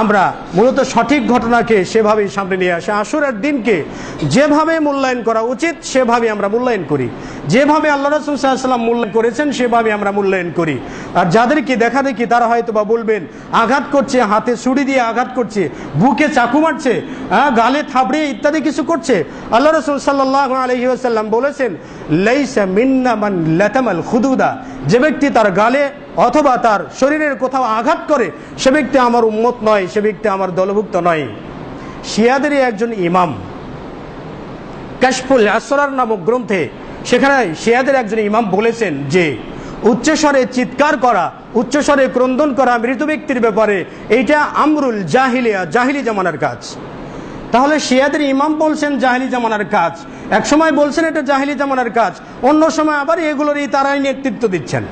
আমরা মূলত সঠিক ঘটনাকে সেভাবেই সামনে নিয়ে আসে। আসরের দিনকে যেভাবে মূল্যায়ন করা উচিত সেভাবে আমরা মূল্যায়ন করি। যেভাবে আল্লাহ রসুল সাল্লাম মূল্যায়ন করেছেন সেভাবে আমরা মূল্যায়ন করি। আর যাদেরকে দেখা দেখি তারা হয়তো বা বলবেন আঘাত করছে হাতে ছুরি দিয়ে আঘাত করছে বুকে চাকু মারছে হ্যাঁ, গালে থাবড়ে ইত্যাদি কিছু করছে। আল্লাহ রসুল সাল্লাহ আলহি আসাল্লাম বলেছেন লাইসা মিন্না মান লাতামাল খুদুদা। যে ব্যক্তি তার গালে অথবা তার শরীরের কোথাও আঘাত করে, সে ব্যক্তি আমার উম্মত নয়, সে ব্যক্তি আমার দলভুক্ত নয়। শিয়াদেরই একজন ইমাম। কাশফুল আসরার নামক গ্রন্থে সেখানে শিয়াদের একজন ইমাম বলেছেন যে, উচ্চস্বরে চিৎকার করা, উচ্চস্বরে ক্রন্দন করা মৃত ব্যক্তির ব্যাপারে এইটা আমরুল জাহিলিয়া, জাহিলি জামানার কাজ। তাহলে শিয়াদের ইমাম বলছেন জাহিলি জামানার কাজ। এক সময় বলছেন এটা জাহিলি জামানার কাজ। অন্য সময় আবার এগুলোরই তারাই নেতৃত্ব দিচ্ছেন।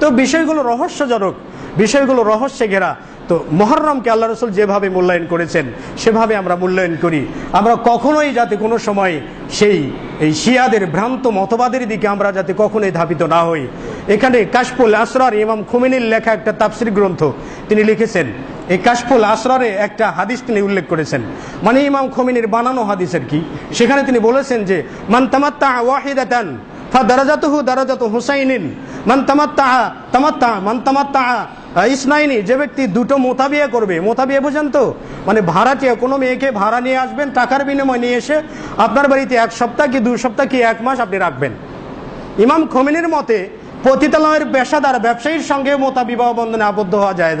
তো বিষয়গুলো রহস্যজনক। বিষয়গুলো রহস্যে ঘেরা। তো মহরমকে আল্লাহ রসুল যেভাবে মূল্যায়ন করেছেন, সেভাবে আমরা মূল্যায়ন করি। আমরা কখনোই যাতে কোনো সময় সেই, এই শিয়াদের ভ্রান্ত মতবাদের দিকে আমরা যাতে কখনোই ধাবিত না হই। এখানে কাশফুল আসরার ইমাম খুমিনীর লেখা একটা তাফসির গ্রন্থ তিনি লিখেছেন। এই কাশফুল আসরারে একটা হাদিস তিনি উল্লেখ করেছেন। মানে ইমাম খমিনীর বানানো হাদিসের কি। সেখানে তিনি বলেছেন যে, মান তামাত্তা ওয়াহিদাতান ফাদারাজাতুহু দারাজাতু হুসাইনিন মান তামাত্তা তামাত্তা মান তামাত্তা ইসনাইনি, যে ব্যক্তি দুটো মোতাবিয়া করবে মোতাবিয়া বুঝেন তো? মানে ভাড়াটিয়া কোনো মেয়েকে ভাড়া নিয়ে আসবেন, টাকার বিনিময় নিয়ে এসে আপনার বাড়িতে এক সপ্তাহ কি, দু সপ্তাহ কি, এক মাস আপনি রাখবেন। ইমাম খমিনের মতে, পতিতালয়ের পেশাদার ব্যবসায়ীর সঙ্গে মোতা বিবাহ বন্ধনে আবদ্ধ হওয়া যায়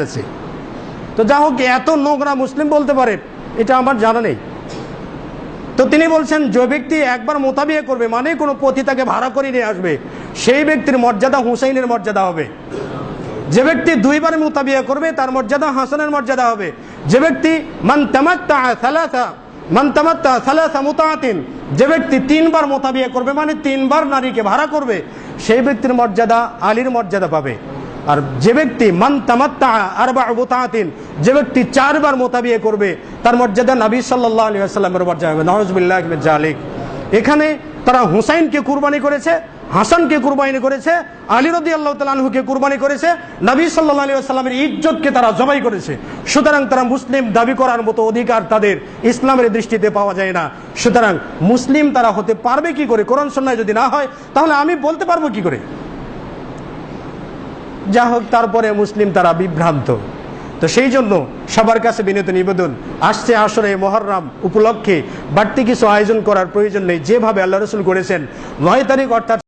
তো যা হোক এত নোংরা মুসলিম বলতে পারে, এটা আমার জানা নেই। তো তিনি বলছেন, যে ব্যক্তি একবার মোতাবিয়া করবে মানে কোনো পতিতাকে ভাড়া করে নিয়ে আসবে। সেই ব্যক্তির মর্যাদা হুসাইনের মর্যাদা হবে। যে ব্যক্তি দুইবার মোতাবিয়া করবে, তার মর্যাদা হাসানের মর্যাদা হবে। যে ব্যক্তি, মান সালাসা যে ব্যক্তি তিনবার মোতাবিয়া করবে মানে তিনবার নারীকে ভাড়া করবে, সেই ব্যক্তির মর্যাদা, আলীর মর্যাদা পাবে। আর যে ব্যক্তি মান তামাত্তা মুতাআতিন যে ব্যক্তি চারবার মোতাবিয়া করবে, তার মর্যাদা নবী ওয়াসাল্লামের মর্যাদা হবে। জালিক এখানে তারা হুসাইনকে কুরবানি করেছে, হাসানকে কুরবানি করেছে, আলী রদি আল্লাহ তালহুকে কুরবানি করেছে, নবী সাল্লাহ আলী আসসালামের ইজ্জতকে তারা জবাই করেছে। সুতরাং তারা মুসলিম দাবি করার মতো অধিকার তাদের ইসলামের দৃষ্টিতে পাওয়া যায় না। সুতরাং মুসলিম তারা হতে পারবে কি করে? কোরআন সন্ন্যায় যদি না হয়, তাহলে আমি বলতে পারব কি করে? যা হোক, তারপরে মুসলিম তারা বিভ্রান্ত। তো সেই জন্য সবার কাছে বিনীত নিবেদন, আসছে আসরে মহরম উপলক্ষে বাড়তি কিছু আয়োজন করার প্রয়োজন নেই। যেভাবে আল্লাহ রসুল করেছেন, নয় তারিখ অর্থাৎ